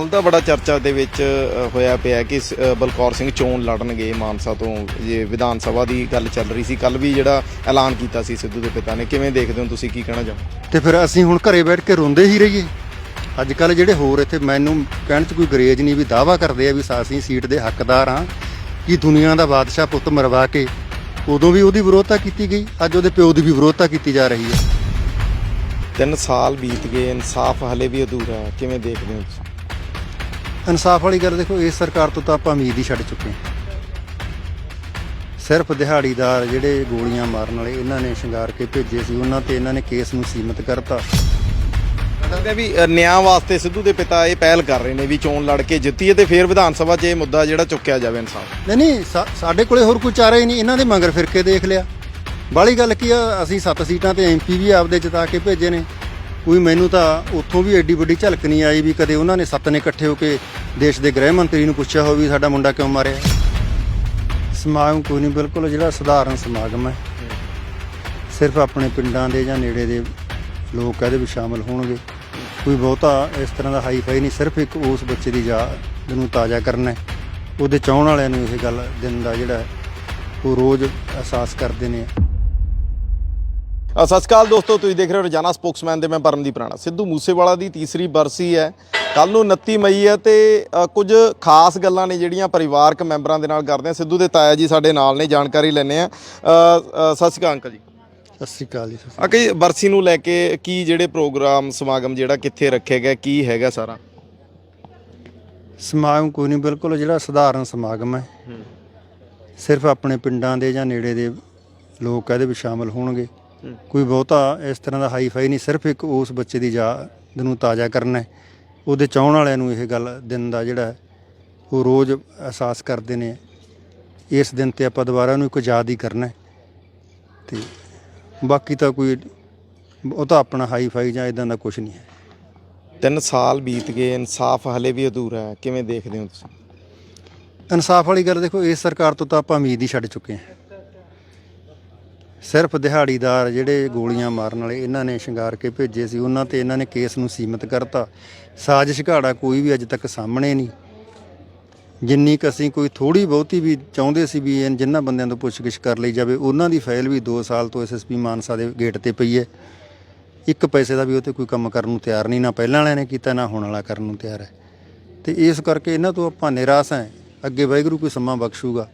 ਕੱਲ ਦਾ ਬੜਾ ਚਰਚਾ ਦੇ ਵਿੱਚ ਹੋਇਆ ਪਿਆ ਕਿ ਬਲਕੌਰ ਸਿੰਘ ਚੋਣ ਲੜਨਗੇ ਮਾਨਸਾ ਤੋਂ ਜੇ ਵਿਧਾਨ ਸਭਾ ਦੀ ਗੱਲ ਚੱਲ ਰਹੀ ਸੀ। ਕੱਲ ਵੀ ਜਿਹੜਾ ਐਲਾਨ ਕੀਤਾ ਸੀ ਸਿੱਧੂ ਦੇ ਪਿਤਾ ਨੇ। ਕਿਵੇਂ ਦੇਖਦੇ ਹੋ ਤੁਸੀਂ? ਕੀ ਕਹਿਣਾ ਚਾਹੋ ਤੇ ਫਿਰ ਅਸੀਂ ਹੁਣ ਘਰੇ ਬੈਠ ਕੇ ਰੋਂਦੇ ਹੀ ਰਹੀਏ। ਅੱਜ ਕੱਲ ਜਿਹੜੇ ਹੋਰ ਇੱਥੇ ਮੈਨੂੰ ਕਹਿਣ 'ਚ ਕੋਈ ਗਰੇਜ ਨਹੀਂ ਵੀ ਦਾਵਾ ਕਰਦੇ ਆ ਵੀ ਅਸੀਂ ਸੀਟ ਦੇ ਹੱਕਦਾਰ ਆ ਕਿ ਦੁਨੀਆ ਦਾ ਬਾਦਸ਼ਾਹ ਪੁੱਤ ਮਰਵਾ ਕੇ ਉਦੋਂ ਵੀ ਉਹਦੀ ਵਿਰੋਧਤਾ ਕੀਤੀ ਗਈ ਅੱਜ ਉਹਦੇ ਪਿਓ ਦੀ ਵੀ ਵਿਰੋਧਤਾ ਕੀਤੀ ਜਾ ਰਹੀ ਹੈ। ਤਿੰਨ ਸਾਲ ਬੀਤ ਗਏ ਇਨਸਾਫ ਹਲੇ ਵੀ ਅਧੂਰਾ ਕਿਵੇਂ ਦੇਖਦੇ ਹੋ ਤੁਸੀਂ? ਇਨਸਾਫ ਵਾਲੀ ਗੱਲ ਦੇਖੋ ਇਸ ਸਰਕਾਰ ਤੋਂ ਤਾਂ ਆਪਾਂ ਉਮੀਦ ਹੀ ਛੱਡ ਚੁੱਕੇ ਹਾਂ। ਸਿਰਫ ਦਿਹਾੜੀਦਾਰ ਜਿਹੜੇ ਗੋਲੀਆਂ ਮਾਰਨ ਵਾਲੇ ਇਹਨਾਂ ਨੇ ਸ਼ਿੰਗਾਰ ਕੇ ਭੇਜੇ ਸੀ ਉਹਨਾਂ ਤੇ ਇਹਨਾਂ ਨੇ ਕੇਸ ਨੂੰ ਸੀਮਿਤ ਕਰਤਾ। ਲੱਗਦਾ ਵੀ ਨਿਆਂ ਵਾਸਤੇ ਸਿੱਧੂ ਦੇ ਪਿਤਾ ਇਹ ਪਹਿਲ ਕਰ ਰਹੇ ਨੇ ਵੀ ਚੋਣ ਲੜ ਕੇ ਜਿੱਤੀਏ ਤੇ ਫਿਰ ਵਿਧਾਨ ਸਭਾ 'ਚ ਇਹ ਮੁੱਦਾ ਜਿਹੜਾ ਚੁੱਕਿਆ ਜਾਵੇ ਇਨਸਾਫ। ਨਹੀਂ ਨਹੀਂ ਸਾਡੇ ਕੋਲੇ ਹੋਰ ਕੋਈ ਚਾਰਾ ਹੀ ਨਹੀਂ ਇਹਨਾਂ ਦੇ ਮਗਰ ਫਿਰ ਕੇ ਦੇਖ ਲਿਆ। ਬਾਲੀ ਗੱਲ ਕੀ ਆ ਅਸੀਂ ਸੱਤ ਸੀਟਾਂ ਤੇ ਐਮਪੀ ਵੀ ਆਪਦੇ ਜਿਤਾ ਕੇ ਭੇਜੇ ਨੇ। ਕੋਈ ਮੈਨੂੰ ਤਾਂ ਉੱਥੋਂ ਵੀ ਐਡੀ ਵੱਡੀ ਝਲਕ ਨਹੀਂ ਆਈ ਵੀ ਕਦੇ ਉਹਨਾਂ ਨੇ ਸੱਤ ਨੇ ਇਕੱਠੇ ਹੋ ਕੇ ਦੇਸ਼ ਦੇ ਗ੍ਰਹਿ ਮੰਤਰੀ ਨੂੰ ਪੁੱਛਿਆ ਹੋਵੇ ਸਾਡਾ ਮੁੰਡਾ ਕਿਉਂ ਮਾਰਿਆ। ਸਮਾਗਮ ਕੋਈ ਨਹੀਂ, ਬਿਲਕੁਲ ਜਿਹੜਾ ਸਧਾਰਨ ਸਮਾਗਮ ਹੈ। ਸਿਰਫ ਆਪਣੇ ਪਿੰਡਾਂ ਦੇ ਜਾਂ ਨੇੜੇ ਦੇ ਲੋਕ ਇਹਦੇ ਵਿੱਚ ਸ਼ਾਮਲ ਹੋਣਗੇ। ਕੋਈ ਬਹੁਤਾ ਇਸ ਤਰ੍ਹਾਂ ਦਾ ਹਾਈ ਫਾਈ ਨਹੀਂ, ਸਿਰਫ ਇੱਕ ਉਸ ਬੱਚੇ ਦੀ ਯਾਦ ਨੂੰ ਤਾਜ਼ਾ ਕਰਨਾ ਹੈ। ਉਹਦੇ ਚਾਹਣ ਵਾਲਿਆਂ ਨੂੰ ਇਹ ਗੱਲ ਦਿਨ ਦਾ ਜਿਹੜਾ ਉਹ ਰੋਜ਼ ਅਹਿਸਾਸ ਕਰਦੇ ਨੇ। ਸਤਿ ਸ਼੍ਰੀ ਅਕਾਲ ਦੋਸਤੋ, ਤੁਸੀਂ ਦੇਖ ਰਹੇ ਹੋ ਰੋਜ਼ਾਨਾ ਸਪੋਕਸਮੈਨ ਦੇ ਮੈਂ ਪਰਮਦੀਪ ਰਾਣਾ। ਸਿੱਧੂ ਮੂਸੇਵਾਲਾ ਦੀ ਤੀਸਰੀ ਬਰਸੀ ਹੈ। ਕੱਲ ਨੂੰ 29 ਮਈ ਹੈ ਤੇ ਕੁਝ ਖਾਸ ਗੱਲਾਂ ਨੇ ਜਿਹੜੀਆਂ ਪਰਿਵਾਰਕ ਮੈਂਬਰਾਂ ਦੇ ਨਾਲ ਕਰਦੇ ਆ ਸਿੱਧੂ ਦੇ ਤਾਇਆ ਜੀ ਸਾਡੇ ਨਾਲ ਨੇ ਜਾਣਕਾਰੀ ਲੈਣੇ ਆ ਸਤਿ ਸ਼੍ਰੀ ਅਕਾਲ ਅੰਕਲ ਜੀ। ਸਤਿ ਸ੍ਰੀ ਅਕਾਲ ਜੀ ਆ ਕਿ ਬਰਸੀ ਨੂੰ ਲੈ ਕੇ ਕੀ ਜਿਹੜੇ ਪ੍ਰੋਗਰਾਮ ਸਮਾਗਮ ਜਿਹੜਾ ਕਿੱਥੇ ਰੱਖਿਆ ਗਿਆ ਕੀ ਹੈਗਾ ਸਾਰਾ। ਸਮਾਗਮ ਕੋਈ ਨਹੀਂ ਬਿਲਕੁਲ ਜਿਹੜਾ ਸਧਾਰਨ ਸਮਾਗਮ ਹੈ। ਸਿਰਫ ਆਪਣੇ ਪਿੰਡਾਂ ਦੇ ਜਾਂ ਨੇੜੇ ਦੇ ਲੋਕ ਇਹਦੇ ਵਿੱਚ ਸ਼ਾਮਲ ਹੋਣਗੇ। ਕੋਈ ਬਹੁਤਾ ਇਸ ਤਰ੍ਹਾਂ ਦਾ ਹਾਈ ਫਾਈ ਨਹੀਂ ਸਿਰਫ ਇੱਕ ਉਸ ਬੱਚੇ ਦੀ ਯਾਦ ਨੂੰ ਤਾਜ਼ਾ ਕਰਨਾ ਹੈ। ਉਹਦੇ ਚਾਹਣ ਵਾਲਿਆਂ ਨੂੰ ਇਹ ਗੱਲ ਦਿਨ ਦਾ ਜਿਹੜਾ ਉਹ ਰੋਜ਼ ਅਹਿਸਾਸ ਕਰਦੇ ਨੇ ਇਸ ਦਿਨ ਤੇ ਆਪਾਂ ਦੁਬਾਰਾ ਉਹਨੂੰ ਇੱਕ ਯਾਦ ਹੀ ਕਰਨਾ ਤੇ ਬਾਕੀ ਤਾਂ ਕੋਈ ਉਹ ਤਾਂ ਆਪਣਾ ਹਾਈ ਫਾਈ ਜਾਂ ਇਦਾਂ ਦਾ ਕੁਝ ਨਹੀਂ ਹੈ। ਤਿੰਨ ਸਾਲ ਬੀਤ ਗਏ ਇਨਸਾਫ ਹਲੇ ਵੀ ਅਧੂਰਾ ਹੈ ਕਿਵੇਂ ਦੇਖਦੇ ਹੋ ਤੁਸੀਂ? ਇਨਸਾਫ ਵਾਲੀ ਗੱਲ ਦੇਖੋ ਇਸ ਸਰਕਾਰ ਤੋਂ ਤਾਂ ਆਪਾਂ ਉਮੀਦ ਹੀ ਛੱਡ ਚੁੱਕੇ ਹਾਂ। ਸਿਰਫ ਦਿਹਾੜੀਦਾਰ ਜਿਹੜੇ ਗੋਲੀਆਂ ਮਾਰਨ ਵਾਲੇ ਇਹਨਾਂ ਨੇ ਸ਼ਿੰਗਾਰ ਕੇ ਭੇਜੇ ਸੀ, ਉਹਨਾਂ ਤੇ ਇਹਨਾਂ ਨੇ ਕੇਸ ਨੂੰ ਸੀਮਿਤ ਕਰਤਾ। ਸਾਜ਼ਿਸ਼ ਘਾੜਾ ਕੋਈ ਵੀ ਅੱਜ ਤੱਕ ਸਾਹਮਣੇ ਨਹੀਂ। ਜਿੰਨੀ ਕੁ ਅਸੀਂ ਕੋਈ ਥੋੜੀ ਬਹੁਤੀ ਵੀ ਚਾਹੁੰਦੇ ਸੀ ਵੀ ਇਹ ਜਿਨ੍ਹਾਂ ਬੰਦਿਆਂ ਤੋਂ ਪੁੱਛਗਿੱਛ ਕਰ ਲਈ ਜਾਵੇ, ਉਹਨਾਂ ਦੀ ਫਾਈਲ ਵੀ 2 ਸਾਲ ਤੋਂ ਐਸਐਸਪੀ ਮਾਨਸਾ ਦੇ ਗੇਟ ਤੇ ਪਈ ਹੈ। ਇੱਕ ਪੈਸੇ ਦਾ ਵੀ ਉਹ ਤੇ ਕੋਈ ਕੰਮ ਕਰਨ ਨੂੰ ਤਿਆਰ ਨਹੀਂ, ਨਾ ਪਹਿਲਾਂ ਵਾਲਿਆਂ ਨੇ ਕੀਤਾ, ਨਾ ਹੁਣ ਵਾਲਾ ਕਰਨ ਨੂੰ ਤਿਆਰ ਹੈ। ਤੇ ਇਸ ਕਰਕੇ ਇਹਨਾਂ ਤੋਂ ਆਪਾਂ ਨਿਰਾਸ਼ ਹਾਂ। ਅੱਗੇ ਵਾਹਿਗੁਰੂ ਕੋਈ ਸਮਾਂ ਬਖਸ਼ੂਗਾ।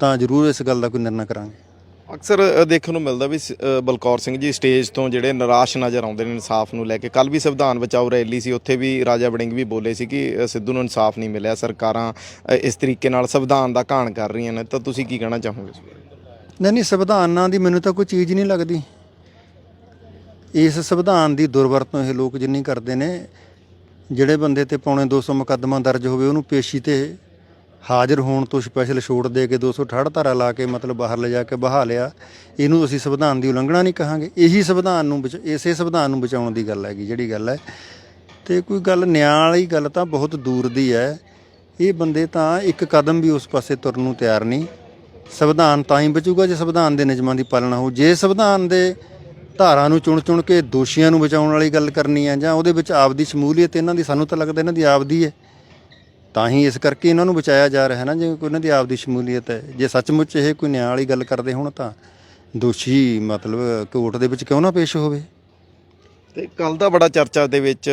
ਤਾਂ ਜ਼ਰੂਰ ਇਸ ਗੱਲ ਦਾ ਕੋਈ ਨਿਰਣਾ ਕਰਾਂਗੇ। ਅਕਸਰ ਅ, ਦੇਖਣ ਨੂੰ ਮਿਲਦਾ ਵੀ ਸ- ਅ, ਬਲਕੌਰ ਸਿੰਘ ਜੀ ਸਟੇਜ ਤੋਂ ਜਿਹੜੇ ਨਿਰਾਸ਼ ਨਜ਼ਰ ਆਉਂਦੇ ਨੇ ਇਨਸਾਫ ਨੂੰ ਲੈ ਕੇ ਕੱਲ ਵੀ ਸੰਵਿਧਾਨ ਬਚਾਓ ਰੈਲੀ ਸੀ ਉੱਥੇ ਵੀ ਰਾਜਾ ਵੜਿੰਗ ਵੀ ਬੋਲੇ ਸੀ ਕਿ ਅ, ਸਿੱਧੂ ਨੂੰ ਇਨਸਾਫ ਨਹੀਂ ਮਿਲਿਆ ਸਰਕਾਰਾਂ ਅ, ਇਸ ਤਰੀਕੇ ਨਾਲ ਸੰਵਿਧਾਨ ਦਾ ਘਾਣ ਕਰ ਰਹੀਆਂ ਨੇ ਤਾਂ ਤੁਸੀਂ ਕੀ ਕਹਿਣਾ ਚਾਹੋਗੇ ਇਸ ਬਾਰੇ? ਨਹੀਂ ਨਹੀਂ ਸੰਵਿਧਾਨਾਂ ਦੀ ਮੈਨੂੰ ਤਾਂ ਕੋਈ ਚੀਜ਼ ਨਹੀਂ ਲੱਗਦੀ। ਇਸ ਸੰਵਿਧਾਨ ਦੀ ਦੁਰਵਰਤੋਂ ਇਹ ਲੋਕ ਜਿੰਨੀ ਕਰਦੇ ਨੇ ਜਿਹੜੇ ਬੰਦੇ ਤੇ ਪੌਣੇ 200 ਮੁਕੱਦਮਾ ਦਰਜ ਹੋਵੇ ਉਹਨੂੰ ਪੇਸ਼ੀ ਤੇ ਹਾਜ਼ਰ ਹੋਣ ਤੋਂ ਸਪੈਸ਼ਲ ਛੋਟ ਦੇ ਕੇ 268 ਧਾਰਾ ਲਾ ਕੇ ਮਤਲਬ ਬਾਹਰ ਲਿਜਾ ਕੇ ਬਹਾ ਲਿਆ, ਇਹਨੂੰ ਅਸੀਂ ਸੰਵਿਧਾਨ ਦੀ ਉਲੰਘਣਾ ਨਹੀਂ ਕਹਾਂਗੇ। ਇਹੀ ਸੰਵਿਧਾਨ ਨੂੰ ਬਚ- ਇਸੇ ਸੰਵਿਧਾਨ ਨੂੰ ਬਚਾਉਣ ਦੀ ਗੱਲ ਹੈਗੀ, ਜਿਹੜੀ ਗੱਲ ਹੈ। ਤੇ ਕੋਈ ਗੱਲ ਨਿਆਂ ਵਾਲੀ ਗੱਲ ਤਾਂ ਬਹੁਤ ਦੂਰ ਦੀ ਹੈ। ਇਹ ਬੰਦੇ ਤਾਂ ਇੱਕ ਕਦਮ ਵੀ ਉਸ ਪਾਸੇ ਤੁਰਨ ਨੂੰ ਤਿਆਰ ਨਹੀਂ। ਸੰਵਿਧਾਨ ਤਾਂ ਹੀ ਬਚੂਗਾ ਜੇ ਸੰਵਿਧਾਨ ਦੇ ਨਿਯਮਾਂ ਦੀ ਪਾਲਣਾ ਹੋ। ਜੇ ਸੰਵਿਧਾਨ ਦੇ ਧਾਰਾ ਨੂੰ ਚੁਣ ਚੁਣ ਕੇ ਦੋਸ਼ੀਆਂ ਨੂੰ ਬਚਾਉਣ ਵਾਲੀ ਗੱਲ ਕਰਨੀ ਹੈ ਜਾਂ ਉਹਦੇ ਵਿੱਚ ਆਪਦੀ ਸ਼ਮੂਲੀਅਤ, ਇਹਨਾਂ ਦੀ ਸਾਨੂੰ ਤਾਂ ਲੱਗਦਾ ਇਹਨਾਂ ਦੀ ਆਪਦੀ ਹੈ। ਤਾਂ ਹੀ ਇਸ ਕਰਕੇ ਇਹਨਾਂ ਨੂੰ ਬਚਾਇਆ ਜਾ ਰਿਹਾ ਨਾ, ਜੇ ਕੋਈ ਉਹਨਾਂ ਦੀ ਆਪਦੀ ਸ਼ਮੂਲੀਅਤ ਹੈ। ਜੇ ਸੱਚਮੁੱਚ ਇਹ ਕੋਈ ਨਿਆਂ ਵਾਲੀ ਗੱਲ ਕਰਦੇ ਹੋਣ ਤਾਂ ਦੋਸ਼ੀ ਮਤਲਬ ਕੋਰਟ ਦੇ ਵਿੱਚ ਕਿਉਂ ਨਾ ਪੇਸ਼ ਹੋਵੇ? ਤੇ ਕੱਲ ਦਾ ਬੜਾ ਚਰਚਾ ਦੇ ਵਿੱਚ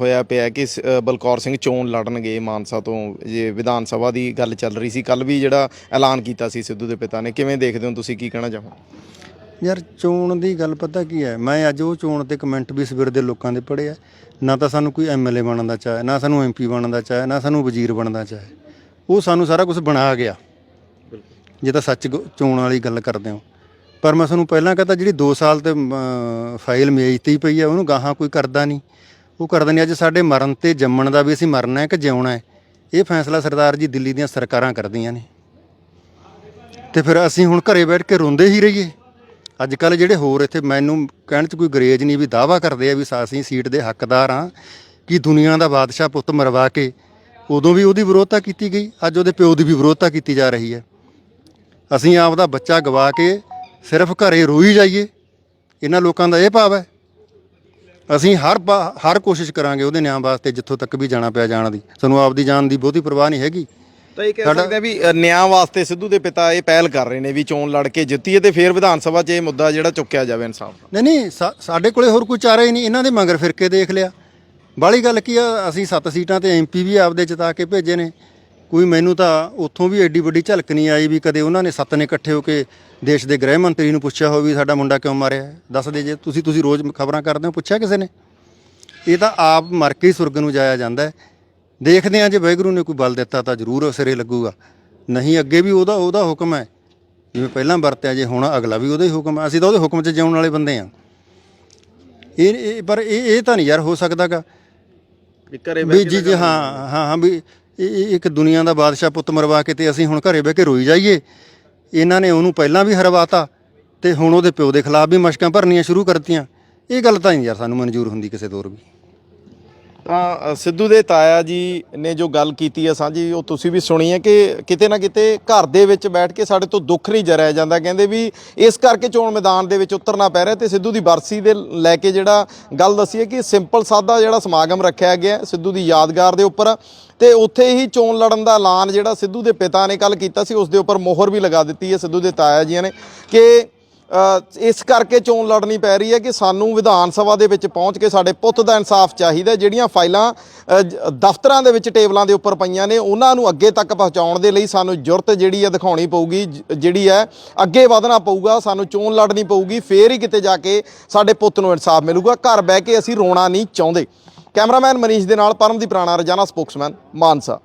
ਹੋਇਆ ਪਿਆ ਕਿ ਬਲਕੌਰ ਸਿੰਘ ਚੋਣ ਲੜਨਗੇ ਮਾਨਸਾ ਤੋਂ, ਜੇ ਵਿਧਾਨ ਸਭਾ ਦੀ ਗੱਲ ਚੱਲ ਰਹੀ ਸੀ। ਕੱਲ ਵੀ ਜਿਹੜਾ ਐਲਾਨ ਕੀਤਾ ਸੀ ਸਿੱਧੂ ਦੇ ਪਿਤਾ ਨੇ, ਕਿਵੇਂ ਦੇਖਦੇ ਹੋ ਤੁਸੀਂ? ਕੀ ਕਹਿਣਾ ਚਾਹੋ ਯਾਰ ਚੋਣ ਦੀ ਗੱਲ ਪਤਾ ਕੀ ਹੈ? ਮੈਂ ਅੱਜ ਉਹ ਚੋਣ ਤੇ ਕਮੈਂਟ ਵੀ ਸਵੇਰ ਦੇ ਲੋਕਾਂ ਦੇ ਪੜ੍ਹੇ ਆ। ਨਾ ਤਾਂ ਸਾਨੂੰ ਕੋਈ ਐਮਐਲਏ ਬਣਨ ਦਾ ਚਾਹ ਹੈ ਨਾ ਸਾਨੂੰ ਐਮਪੀ ਬਣਨ ਦਾ ਚਾਹ ਹੈ ਨਾ ਸਾਨੂੰ ਵਜ਼ੀਰ ਬਣਨ ਦਾ ਚਾਹ ਹੈ ਉਹ ਸਾਨੂੰ ਸਾਰਾ ਕੁਝ ਬਣਾ ਗਿਆ। ਜੇ ਤਾਂ ਸੱਚ ਚੋਣ ਵਾਲੀ ਗੱਲ ਕਰਦੇ ਹੋ। ਪਰ ਮੈਂ ਤੁਹਾਨੂੰ ਪਹਿਲਾਂ ਕਹਤਾ ਜਿਹੜੀ 2 ਸਾਲ ਤੇ ਫਾਈਲ ਮੇਜ ਤੇ ਹੀ ਪਈ ਹੈ ਉਹਨੂੰ ਗਾਹਾਂ ਕੋਈ ਕਰਦਾ ਨਹੀਂ। ਉਹ ਕਰਦਾ ਨਹੀਂ ਅੱਜ ਸਾਡੇ ਮਰਨ ਤੇ ਜੰਮਣ ਦਾ ਵੀ ਅਸੀਂ ਮਰਨਾ ਹੈ ਕਿ ਜਿਉਣਾ ਹੈ? ਇਹ ਫੈਸਲਾ ਸਰਦਾਰ ਜੀ ਦਿੱਲੀ ਦੀਆਂ ਸਰਕਾਰਾਂ ਕਰਦੀਆਂ ਨੇ। ਤੇ ਫਿਰ ਅਸੀਂ ਹੁਣ ਘਰੇ ਬੈਠ ਕੇ ਰੋਂਦੇ ਹੀ ਰਹੀਏ। ਅੱਜ ਕੱਲ ਜਿਹੜੇ ਹੋਰ ਇੱਥੇ ਮੈਨੂੰ ਕਹਿਣ 'ਚ ਕੋਈ ਗਰੇਜ ਨਹੀਂ ਵੀ ਦਾਵਾ ਕਰਦੇ ਆ ਵੀ ਅਸੀਂ ਸੀਟ ਦੇ ਹੱਕਦਾਰ ਆ, ਕਿ ਦੁਨੀਆ ਦਾ ਬਾਦਸ਼ਾਹ ਪੁੱਤ ਮਰਵਾ ਕੇ ਉਦੋਂ ਵੀ ਉਹਦੀ ਵਿਰੋਧਤਾ ਕੀਤੀ ਗਈ, ਅੱਜ ਉਹਦੇ ਪਿਓ ਦੀ ਵੀ ਵਿਰੋਧਤਾ ਕੀਤੀ ਜਾ ਰਹੀ ਹੈ। ਅਸੀਂ ਆਪ ਦਾ ਬੱਚਾ ਗਵਾ ਕੇ ਸਿਰਫ ਘਰੇ ਰੋਈ ਜਾਈਏ, ਇਹਨਾਂ ਲੋਕਾਂ ਦਾ ਇਹ ਭਾਵ ਹੈ। ਅਸੀਂ ਹਰ ਪਾ- ਹਰ ਕੋਸ਼ਿਸ਼ ਕਰਾਂਗੇ ਉਹਦੇ ਨਿਆਂ ਵਾਸਤੇ ਜਿੱਥੋਂ ਤੱਕ ਵੀ ਜਾਣਾ ਪਿਆ ਜਾਣ ਦੀ। ਸਾਨੂੰ ਆਪਦੀ ਜਾਨ ਦੀ ਬਹੁਤੀ ਪਰਵਾਹ ਨਹੀਂ ਹੈਗੀ। ਤਾਂ ਇਹ ਕਹਿ ਸਕਦੇ ਆ ਵੀ ਨਿਆਂ ਵਾਸਤੇ ਸਿੱਧੂ ਦੇ ਪਿਤਾ ਇਹ ਪਹਿਲ ਕਰ ਰਹੇ ਨੇ ਵੀ ਚੋਣ ਲੜ ਕੇ ਜਿੱਤੀਏ ਤੇ ਫਿਰ ਵਿਧਾਨ ਸਭਾ 'ਚ ਇਹ ਮੁੱਦਾ ਜਿਹੜਾ ਚੁੱਕਿਆ ਜਾਵੇ ਇਨਸਾਫ ਦਾ। ਨਹੀਂ ਨਹੀਂ ਸਾਡੇ ਕੋਲੇ ਹੋਰ ਕੋਈ ਚਾਰਾ ਹੀ ਨਹੀਂ। ਇਹਨਾਂ ਦੇ ਮਗਰ ਫਿਰ ਕੇ ਦੇਖ ਲਿਆ। ਬਾਲੀ ਗੱਲ ਕੀ ਆ ਅਸੀਂ ਸੱਤ ਸੀਟਾਂ ਤੇ ਐਮਪੀ ਵੀ ਆਪਦੇ ਜਿਤਾ ਕੇ ਭੇਜੇ ਨੇ। ਕੋਈ ਮੈਨੂੰ ਤਾਂ ਉੱਥੋਂ ਵੀ ਐਡੀ ਵੱਡੀ ਝਲਕ ਨਹੀਂ ਆਈ ਵੀ ਕਦੇ ਉਹਨਾਂ ਨੇ ਸੱਤ ਨੇ ਇਕੱਠੇ ਹੋ ਕੇ ਦੇਸ਼ ਦੇ ਗ੍ਰਹਿ ਮੰਤਰੀ ਨੂੰ ਪੁੱਛਿਆ ਹੋਵੇ ਵੀ ਸਾਡਾ ਮੁੰਡਾ ਕਿਉਂ ਮਾਰਿਆ? ਦੱਸ ਦੇ ਜੇ ਤੁਸੀਂ ਤੁਸੀਂ ਰੋਜ਼ ਖਬਰਾਂ ਕਰਦੇ ਹੋ ਪੁੱਛਿਆ ਕਿਸੇ ਨੇ? ਇਹ ਤਾਂ ਆਪ ਮਰ ਕੇ ਹੀ ਸੁਰਗ ਨੂੰ ਜਾਇਆ ਜਾਂਦਾ ਹੈ। ਦੇਖਦੇ ਹਾਂ ਜੇ ਵਾਹਿਗੁਰੂ ਨੇ ਕੋਈ ਬਲ ਦਿੱਤਾ ਤਾਂ ਜ਼ਰੂਰ ਸਿਰੇ ਲੱਗੂਗਾ। ਨਹੀਂ ਅੱਗੇ ਵੀ ਉਹਦਾ ਉਹਦਾ ਹੁਕਮ ਹੈ। ਜਿਵੇਂ ਪਹਿਲਾਂ ਵਰਤਿਆ ਜੇ ਹੁਣ ਅਗਲਾ ਵੀ ਉਹਦਾ ਹੀ ਹੁਕਮ ਹੈ। ਅਸੀਂ ਤਾਂ ਉਹਦੇ ਹੁਕਮ 'ਚ ਜਿਉਣ ਵਾਲੇ ਬੰਦੇ ਆ। ਇਹ ਇਹ ਪਰ ਇਹ ਇਹ ਤਾਂ ਨਹੀਂ ਯਾਰ ਹੋ ਸਕਦਾਗਾ। ਵੀ ਘਰੇ ਵੀ ਜੀ ਜੀ ਹਾਂ ਹਾਂ ਹਾਂ ਵੀ ਇਹ ਇਹ ਇੱਕ ਦੁਨੀਆ ਦਾ ਬਾਦਸ਼ਾਹ ਪੁੱਤ ਮਰਵਾ ਕੇ ਤੇ ਅਸੀਂ ਹੁਣ ਘਰੇ ਬਹਿ ਕੇ ਰੋਈ ਜਾਈਏ। ਇਹਨਾਂ ਨੇ ਉਹਨੂੰ ਪਹਿਲਾਂ ਵੀ ਹਰਵਾਤਾ ਤੇ ਹੁਣ ਉਹਦੇ ਪਿਓ ਦੇ ਖਿਲਾਫ ਵੀ ਮਸ਼ਕਾਂ ਭਰਨੀਆਂ ਸ਼ੁਰੂ ਕਰਤੀਆਂ। ਇਹ ਗੱਲ ਤਾਂ ਨਹੀਂ ਯਾਰ ਸਾਨੂੰ ਮਨਜ਼ੂਰ ਹੁੰਦੀ ਕਿਸੇ ਦੌਰ ਵੀ ਤਾਂ ਸਿੱਧੂ ਦੇ ਤਾਇਆ ਜੀ ਨੇ ਜੋ ਗੱਲ ਕੀਤੀ ਹੈ ਸਾਂਝੀ, ਉਹ ਤੁਸੀਂ ਵੀ ਸੁਣੀ ਹੈ ਕਿ ਕਿਤੇ ਨਾ ਕਿਤੇ ਘਰ ਦੇ ਵਿੱਚ ਬੈਠ ਕੇ ਸਾਡੇ ਤੋਂ ਦੁੱਖ ਨਹੀਂ ਜਰਿਆ ਜਾਂਦਾ। ਕਹਿੰਦੇ ਵੀ ਇਸ ਕਰਕੇ ਚੋਣ ਮੈਦਾਨ ਦੇ ਵਿੱਚ ਉਤਰਨਾ ਪੈ ਰਿਹਾ ਤੇ ਸਿੱਧੂ ਦੀ ਬਰਸੀ ਦੇ ਲੈ ਕੇ ਜਿਹੜਾ ਗੱਲ ਦੱਸੀ ਹੈ ਕਿ ਸਿੰਪਲ ਸਾਦਾ ਜਿਹੜਾ ਸਮਾਗਮ ਰੱਖਿਆ ਗਿਆ ਸਿੱਧੂ ਦੀ ਯਾਦਗਾਰ ਦੇ ਉੱਪਰ। ਤੇ ਉੱਥੇ ਹੀ ਚੋਣ ਲੜਨ ਦਾ ਐਲਾਨ ਜਿਹੜਾ ਸਿੱਧੂ ਦੇ ਪਿਤਾ ਨੇ ਕੱਲ ਕੀਤਾ ਸੀ, ਉਸ ਦੇ ਉੱਪਰ ਮੋਹਰ ਵੀ ਲਗਾ ਦਿੱਤੀ ਹੈ ਸਿੱਧੂ ਦੇ ਤਾਇਆ ਜੀਆਂ ਨੇ ਕਿ ਇਸ ਕਰਕੇ ਚੋਣ ਲੜਨੀ ਪੈ ਰਹੀ ਹੈ ਕਿ ਸਾਨੂੰ ਵਿਧਾਨ ਸਭਾ ਦੇ ਵਿੱਚ ਪਹੁੰਚ ਕੇ ਸਾਡੇ ਪੁੱਤ ਦਾ ਇਨਸਾਫ ਚਾਹੀਦਾ ਜਿਹੜੀਆਂ ਫਾਈਲਾਂ ਦਫ਼ਤਰਾਂ ਦੇ ਵਿੱਚ ਟੇਬਲਾਂ ਦੇ ਉੱਪਰ ਪਈਆਂ ਨੇ, ਉਹਨਾਂ ਨੂੰ ਅੱਗੇ ਤੱਕ ਪਹੁੰਚਾਉਣ ਦੇ ਲਈ ਸਾਨੂੰ ਜੁਰਤ ਜਿਹੜੀ ਹੈ ਦਿਖਾਉਣੀ ਪਊਗੀ ਜਿਹੜੀ ਹੈ ਅੱਗੇ ਵਧਣਾ ਪਊਗਾ, ਸਾਨੂੰ ਚੋਣ ਲੜਨੀ ਪਊਗੀ, ਫੇਰ ਹੀ ਕਿਤੇ ਜਾ ਕੇ ਸਾਡੇ ਪੁੱਤ ਨੂੰ ਇਨਸਾਫ ਮਿਲੂਗਾ। ਘਰ ਬਹਿ ਕੇ ਅਸੀਂ ਰੋਣਾ ਨਹੀਂ ਚਾਹੁੰਦੇ। ਕੈਮਰਾਮੈਨ ਮਨੀਸ਼ ਦੇ ਨਾਲ ਪਰਮਦੀਪ ਰਾਣਾ, ਰਜਾਨਾ ਸਪੋਕਸਮੈਨ, ਮਾਨਸਾ।